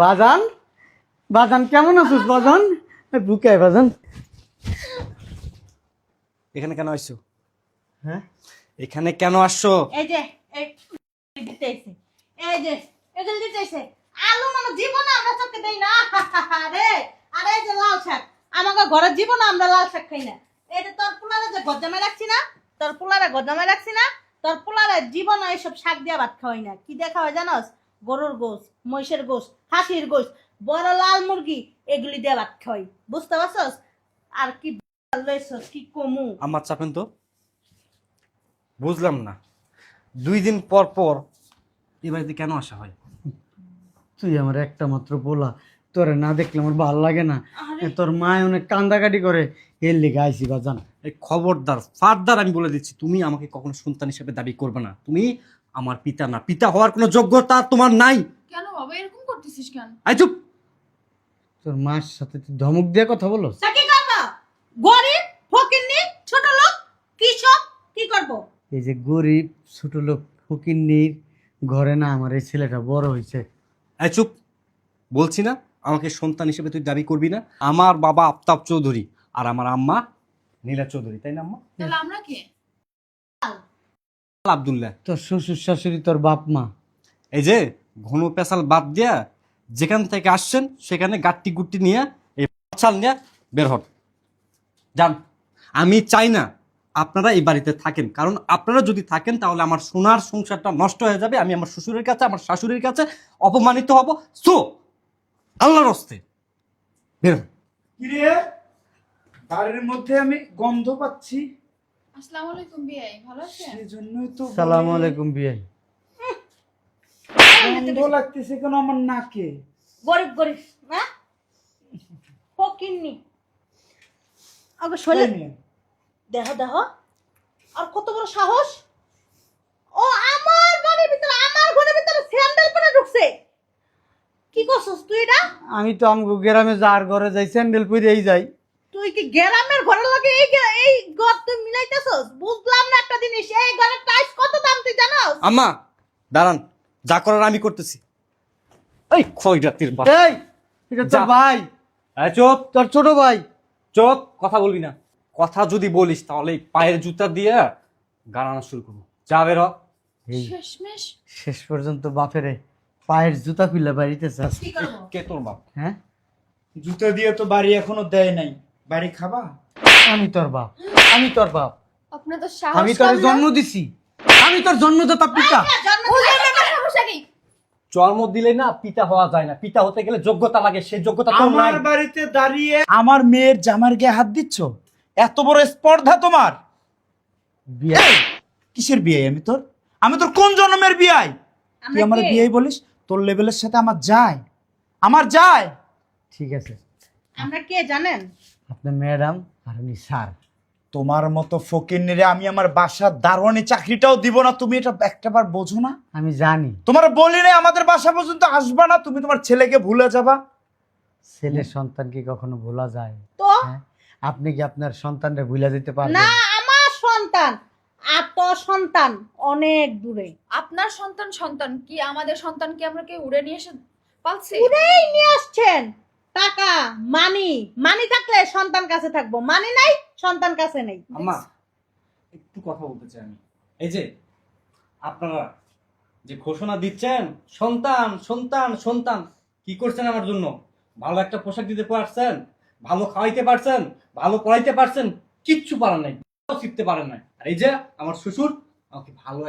বাজান? বাজান কেমন আছিস বাজান? বাজান। এখানে কেন আসছো হ্যাঁ? এখানে কেন আসছো? এই যে এই যে এগুলো দিতেছে আলু মানে জীবনে আমরা চোখে দেই না। আরে আরে এই যে লাল শাক। আমাকে ঘরের জীবনে আমরা লাল শাক খাই না। এই যে তোর পোলারে যে গজামে রাখছি না তোর পোলারে গজামে রাখছি না তোর পোলারে জীবনে এইসব শাক দিয়া ভাত খাওয়াই না। কি দেখা হয় জানোস? গরুর গোস মহিষের গোস হাসির গোস বড় লাল মুরগি এগুলি দিয়ে ভাত বুঝতে পারছস? আর কি লইছস কি কমু? আমার চাপেন তো। বুঝলাম না। দুই দিন পর পর এই বাড়িতে কেন আসা হয়? তুই আমার একটা মাত্র বলা তোরে না দেখলে আমার ভালো লাগে না। এ, তোর মায় অনেক কান্দাকাটি করে। এর লিগে আইসি বাজান। এই খবরদার ফারদার আমি বলে দিচ্ছি তুমি আমাকে কখনো সন্তান হিসেবে দাবি করবে না। তুমি আমার পিতা না। পিতা হওয়ার কোনো যোগ্যতা তোমার নাই। কেন বাবা এরকম করতেছিস কেন? আই চুপ। তোর মার সাথে তুই ধমক দিয়ে কথা বলো। তা কি করব? গরিব ফকিন্নি ছোট লোক কৃষক কি করব? এই যে গরিব ছোট লোক ফকিন্নির ঘরে না আমার এই ছেলেটা বড় হয়েছে। এই চুপ। বলছি না আমাকে সন্তান হিসেবে তুই দাবি করবি না। আমার বাবা আফতাব চৌধুরী আর আমার আম্মা নীলা চৌধুরী তাই না আম্মা? তাহলে আমরা কে? আবদুল্লাহ। তোর শ্বশুর শাশুড়ি তোর বাপ মা। এই যে ঘন পেশাল বাদ দিয়া যেখান থেকে আসছেন সেখানে গাট্টি গুট্টি নিয়ে এই চাল নিয়ে বের হন। যান। আমি চাই না আপনারা এই বাড়িতে থাকেন কারণ আপনারা যদি থাকেন তাহলে আমার সোনার সংসারটা নষ্ট হয়ে যাবে আমি আমার শ্বশুরের কাছে আমার শাশুড়ির কাছে অপমানিত হব। সো আল্লাহর হস্তে বের হন। মধ্যে আমি গন্ধ পাচ্ছি। আসসালামু আলাইকুম বিয়াই ভালো আছেন? সেজন্যই তো বলি, সালাম আলাইকুম বিয়াই গন্ধ লাগতেছে কেন আমার নাকে? গরিব গরিব না ফকিন্নি। আগে শৈলে নিয়ে। দেহ দেহ আর কত বড় সাহস? ও আমার বাড়ির ভিতরে আমার ঘরের ভিতরে স্যান্ডেল পরে ঢুকছে। কি করছস তুই এটা? আমি তো আমগো গ্রামে যার ঘরে যাই স্যান্ডেল পরেই যাই। তুই কি গ্রামের ঘরের লগে এই গে- এই ঘর তুই মিলাইতেছস? বুঝলাম না একটা জিনিস। এই ঘরের টাইস কত দাম তুই জানোস? আম্মা দাঁড়ান। যা করার আমি করতেছি। এই খই জাতির বাপ এই এটা তোর যা। ভাই। এই চুপ। তোর ছোট ভাই। চুপ কথা বলবি না। কথা যদি বলিস তাহলে এই পায়ের জুতা দিয়ে গাড়ানো শুরু করব। যা বের হ। এই শেষমেশ। শেষ পর্যন্ত বাপেরে পায়ের জুতা খুলে বাড়িতে চাস কি করব? কে তোর বাপ? হ্যাঁ? জুতো দিয়ে তো বাড়ি এখনও দেয় নাই। বাড়ি খাবা? আমি তোর বাপ আমি তোর বাপ। আপনার তো সাহস আমি তোর জন্ম দিছি। আমি তোর জন্মদাতা পিতা। জন্ম দিলে না পিতা হওয়া যায় না। পিতা হতে গেলে যোগ্যতা লাগে সেই যোগ্যতা তোর নাই। আমার বাড়িতে দাঁড়িয়ে আমার মেয়ের জামার গায়ে হাত দিচ্ছ? এত বড় স্পর্ধা তোমার। বিয়া? কিসের বিয়ে আমি তোর? আমি তোর কোন জন্মের বিয়াই? তুই আমরা আমার বিয়ে বলিস তোর লেভেলের সাথে আমার যায়। আমার যায়? ঠিক আছে। আমরা কে জানেন? আপনি ম্যাডাম আর আমি স্যার। তোমার মতো ফকির নিরে আমি আমার বাসার দারোয়ানি চাকরিটাও দিব না তুমি এটা একটাবার বোঝো না। আমি জানি। তোমার বলি নাই আমাদের বাসা পর্যন্ত আসবা না তুমি তোমার ছেলেকে ভুলে যাবা। ছেলের সন্তান কি কখনো ভোলা যায়? তো? হ্যাঁ? আপনি কি আপনার সন্তানরে ভুলে যেতে পারবেন? না আমার সন্তান আর তোর সন্তান অনেক দূরে। আপনার সন্তান সন্তান কি? আমাদের সন্তান কি আমরা কে উড়ে নিয়ে এসে পালছি? উড়েই নিয়ে আসছেন। মানি মানি থাকলে সন্তান কাছে থাকব। মানি নাই, সন্তান কাছে নেই। আম্মা, একটু কথা বলতে চাই আমি। এই যে, আপনারা যে ঘোষণা দিচ্ছেন, সন্তান সন্তান সন্তান, কি করছেন আমার জন্য? ভালো একটা পোশাক দিতে পারছেন, ভালো খাওয়াইতে পারছেন, ভালো পড়াইতে পারছেন, কিচ্ছু পারেন নাই শিখতে পারেন নাই। আর এই যে, আমার শ্বশুর আমাকে ভালো